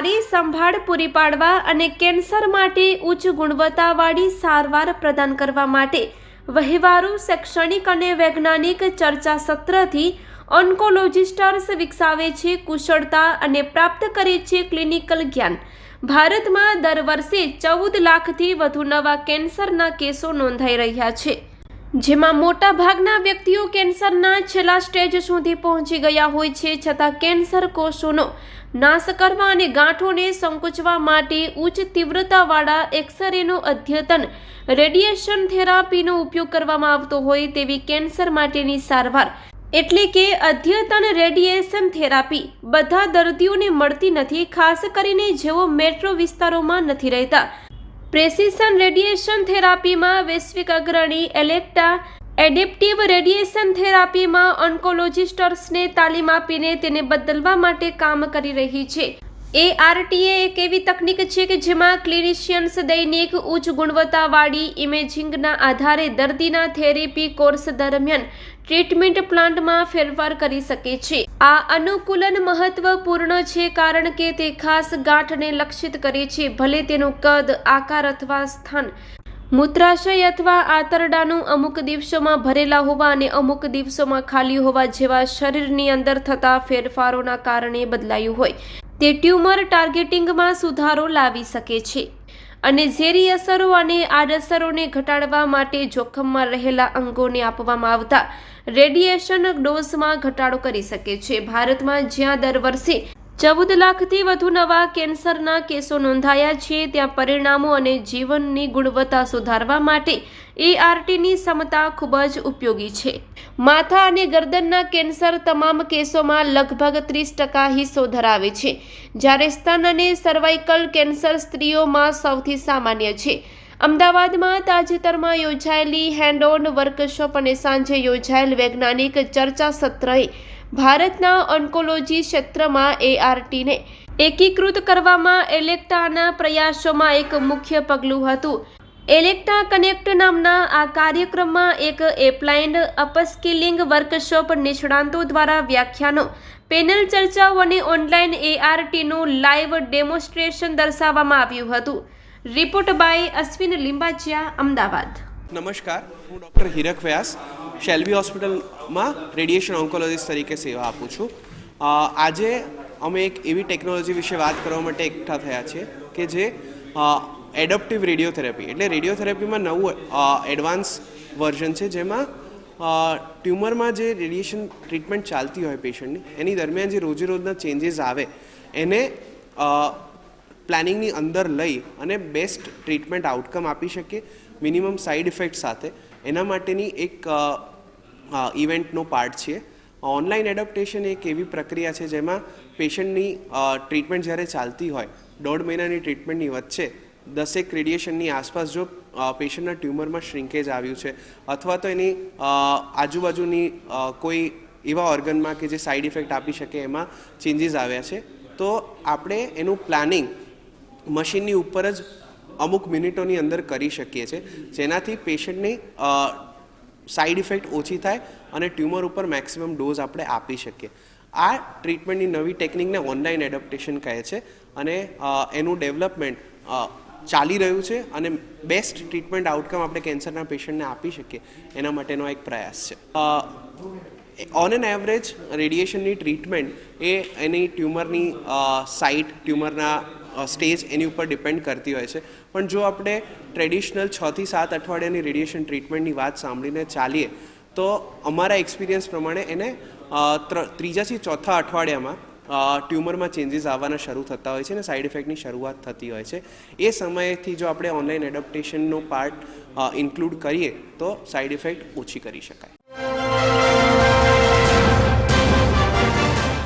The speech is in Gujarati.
સારી સંભાળ પૂરી પાડવા અને કેન્સર માટે ઉચ્ચ ગુણવત્તાવાળી સારવાર પ્રદાન કરવા માટે વહેવારુ, શૈક્ષણિક અને વૈજ્ઞાનિક ચર્ચા સત્રથી ઓન્કોલોજિસ્ટર્સ વિકસાવે છે કુશળતા અને પ્રાપ્ત કરે છે ક્લિનિકલ જ્ઞાન. ભારતમાં દર વર્ષે ચૌદ લાખથી વધુ નવા કેન્સરના કેસો નોંધાઈ રહ્યા છે. જેમાં મોટા ભાગના વ્યક્તિઓ કેન્સરના છેલ્લા સ્ટેજ સુધી પહોંચી ગયા હોય છે, છતાં કેન્સર કોષોનો નાશ કરવા અને ગાંઠોને સંકોચવા માટે ઉચ્ચ તીવ્રતાવાળા એક્સરેનું અદ્યતન રેડિયેશન થેરાપીનો ઉપયોગ કરવામાં આવતો હોય તેવી કેન્સર માટેની સારવાર. એટલે કે અદ્યતન રેડિયેશન થેરાપી. બધા દર્દીઓને મળતી નથી, ખાસ કરીને જેઓ મેટ્રો વિસ્તારોમાં નથી રહેતા. પ્રેસિશન રેડિયેશન થેરાપીમાં વૈશ્વિક અગ્રણી એલેક્ટા એડેપ્ટિવ રેડિયેશન થેરાપીમાં ઓન્કોલોજિસ્ટર્સને તાલીમ આપીને તેને બદલવા માટે કામ કરી રહી છે. એઆરટીએ એક એવી તકનીક છે કે જેમાં ક્લિનિશિયન્સ દૈનિક ઉચ્ચ ગુણવત્તાવાળી ઇમેજિંગના આધારે દર્દીના થેરેપી કોર્સ દરમિયાન ટ્રીટમેન્ટ પ્લાન્ટમાં ફેરફાર કરી શકે છે. આ અનુકૂલન મહત્વપૂર્ણ છે કારણ કે તે ખાસ ગાંઠને લક્ષિત કરે છે, ભલે તેનું કદ, આકાર અથવા સ્થાન, મૂત્રાશય અથવા આંતરડાનું અમુક દિવસોમાં ભરેલા હોવા અને અમુક દિવસોમાં ખાલી હોવા જેવા શરીરની અંદર થતા ફેરફારોના કારણે બદલાયું હોય. તે ટ્યુમર ટાર્ગેટિંગમાં સુધારો લાવી શકે છે અને ઝેરી અસરો અને આડઅસરોને ઘટાડવા માટે જોખમમાં રહેલા અંગોને આપવામાં આવતા રેડિયેશન ડોઝમાં ઘટાડો કરી શકે છે. ભારતમાં જ્યાં દર વર્ષે ચૌદ લાખથી વધુ નવા કેન્સરના કેસો નોંધાયા છે. ત્યાં પરિણામો અને જીવનની ગુણવત્તા સુધારવા માટે એઆરટીની ક્ષમતા ખૂબ જ ઉપયોગી છે. માથા અને ગરદનના કેન્સર તમામ કેસોમાં લગભગ ત્રીસ ટકા હિસ્સો ધરાવે છે. જ્યારે સ્તન અને સર્વાઇકલ કેન્સર સ્ત્રીઓમાં સૌથી સામાન્ય છે. અમદાવાદમાં તાજેતરમાં યોજાયેલી હેન્ડ ઓન વર્કશોપ અને સાંજે યોજાયેલ વૈજ્ઞાનિક ચર્ચા સત્રએ ભારતના ઓન્કોલોજી ક્ષેત્રમાં એઆરટીને એકીકૃત કરવામાં એલેક્ટાના પ્રયાસોમાં એક મુખ્ય પગલું હતું. એલેક્ટા કનેક્ટ નામના આ કાર્યક્રમમાં એક એપ્લાઇન્ડ અપસ્કિલિંગ વર્કશોપ નિષ્ણાંતો દ્વારા વ્યાખ્યાનો, પેનલ ચર્ચાઓ અને ઓનલાઈન એઆરટીનું લાઈવ ડેમોન્સ્ટ્રેશન દર્શાવવામાં આવ્યું હતું. Report by Ashwin Limbachiya Ahmedabad. નમસ્કાર, હું ડૉક્ટર હીરક વ્યાસ, શેલ્બી હોસ્પિટલમાં રેડિયેશન ઓન્કોલોજીસ્ટ તરીકે સેવા આપું છું. આજે અમે એક એવી ટેકનોલોજી વિશે વાત કરવા માટે એકઠા થયા છે કે જે એડપ્ટિવ રેડિયોથેરાપી, એટલે રેડિયોથેરાપીમાં નવું એડવાન્સ વર્ઝન છે જેમાં ટ્યુમરમાં જે રેડિયેશન ટ્રીટમેન્ટ ચાલતી હોય પેશન્ટની, એની દરમિયાન જે રોજે રોજના ચેન્જીસ આવે, એને પ્લાનિંગની અંદર લઈ અને બેસ્ટ ટ્રીટમેન્ટ આઉટકમ આપી શકીએ મિનિમમ સાઇડ ઇફેક્ટ સાથે. એના માટેની એક ઇવેન્ટનો પાર્ટ છે. ઓનલાઈન એડપ્ટેશન એક એવી પ્રક્રિયા છે જેમાં પેશન્ટની ટ્રીટમેન્ટ જ્યારે ચાલતી હોય, દોઢ મહિનાની ટ્રીટમેન્ટની વચ્ચે દસેક રેડિયેશનની આસપાસ જો પેશન્ટના ટ્યુમરમાં શ્રિંકેજ આવ્યું છે અથવા તો એની આજુબાજુની કોઈ એવા ઓર્ગનમાં કે જે સાઇડ ઇફેક્ટ આપી શકે એમાં ચેન્જીસ આવ્યા છે, તો આપણે એનું પ્લાનિંગ મશીનની ઉપર જ અમુક મિનિટોની અંદર કરી શકીએ છીએ. જેનાથી પેશન્ટની સાઇડ ઇફેક્ટ ઓછી થાય અને ટ્યુમર ઉપર મેક્સિમમ ડોઝ આપણે આપી શકીએ. આ ટ્રીટમેન્ટની નવી ટેકનિકને ઓનલાઈન એડપ્ટેશન કહે છે અને એનું ડેવલપમેન્ટ ચાલી રહ્યું છે અને બેસ્ટ ટ્રીટમેન્ટ આઉટકમ આપણે કેન્સરના પેશન્ટને આપી શકીએ. એના માટેનો એક પ્રયાસ છે. ઓન એન એવરેજ રેડિયેશનની ટ્રીટમેન્ટ એ એની ટ્યુમરની સાઇટ ટ્યુમરના સ્ટેજ એની ઉપર ડિપેન્ડ કરતી હોય છે. પણ જો આપણે ટ્રેડિશનલ છથી સાત અઠવાડિયાની રેડિયેશન ટ્રીટમેન્ટની વાત સાંભળીને ચાલીએ, તો અમારા એક્સપિરિયન્સ પ્રમાણે એને ત્રીજાથી ચોથા અઠવાડિયામાં ટ્યુમરમાં ચેન્જીસ આવવાના શરૂ થતા હોય છે અને સાઇડ ઇફેક્ટની શરૂઆત થતી હોય છે. એ સમયથી જો આપણે ઓનલાઈન એડપ્ટેશનનો પાર્ટ ઇન્ક્લુડ કરીએ, તો સાઇડ ઇફેક્ટ ઓછી કરી શકાય.